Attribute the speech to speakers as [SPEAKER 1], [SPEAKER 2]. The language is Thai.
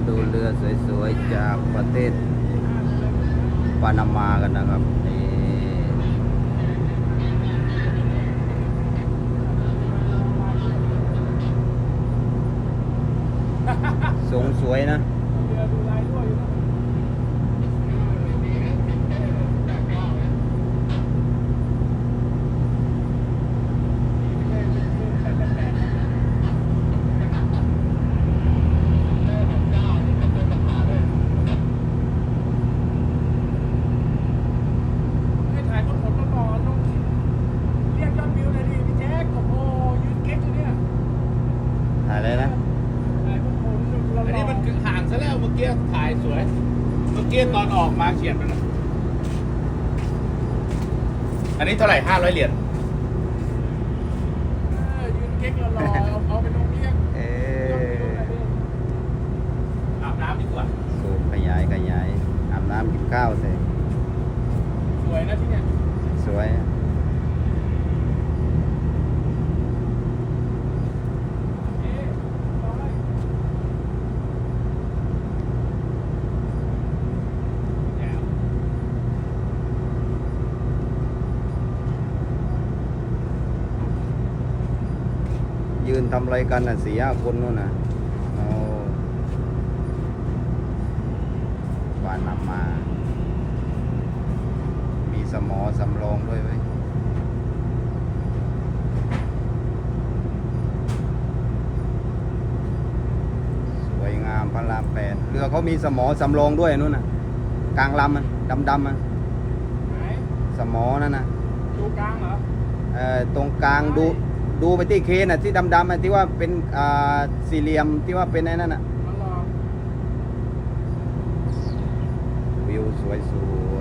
[SPEAKER 1] มาดูเรือสวยๆ จากประเทศปานามากันนะครับนี่ทรงสวยนะ
[SPEAKER 2] เรือดูลายด้วอยู่นะ ให้ถ่ายรูปผมมาก่อนต้องเรียกยอดวิวเลยดิพี่แจ๊คโอ้โหยืนเก๊กอยู่เนี่ย
[SPEAKER 1] ถ่ายเลยนะ
[SPEAKER 2] ถ่ายรูปผมหล่อๆ
[SPEAKER 3] อันนี้มันคือห่างซะแล้วเมื่อกี้ถ่ายสวย เมื่อกี้ตอนออกมาเฉียดมันนะอันนี้เท่าไหร่ห้าร้อยเหรียญ
[SPEAKER 2] เออยืนเก๊กหล่อๆเอาเอาไปลงเรียก
[SPEAKER 1] เอย
[SPEAKER 2] อดวิวหน่อยดิ
[SPEAKER 3] อาบน้ำดีกว่า
[SPEAKER 1] สูบขยายขยายอาบน้ำกินข้าวเสร็จ
[SPEAKER 2] สวยนะที่เนี่ย
[SPEAKER 1] สวย
[SPEAKER 2] เอ๊ะร้อย
[SPEAKER 1] ยืนทำอะไรกันน่ะสี่ห้าคนนู่นน่ะโอ้บานนำมา มีสมอสำรองด้วยไว้ยสวยงามพระรามแปดเรือเขามีสมอสำรองด้วยนู่นน่ะ กลางลำอะดำดำๆอะ
[SPEAKER 2] ไหน
[SPEAKER 1] สมอนั่นน่ะ
[SPEAKER 2] ดูกลางเหรอ
[SPEAKER 1] เอ่อ ตรงกลางดู ดูไปที่เคนอะที่ดำๆอะที่ว่าเป็นอ่าสี่เหลี่ยมที่ว่าเป็นไอ้นั่นอะ
[SPEAKER 2] มารอ
[SPEAKER 1] วิวสวยสว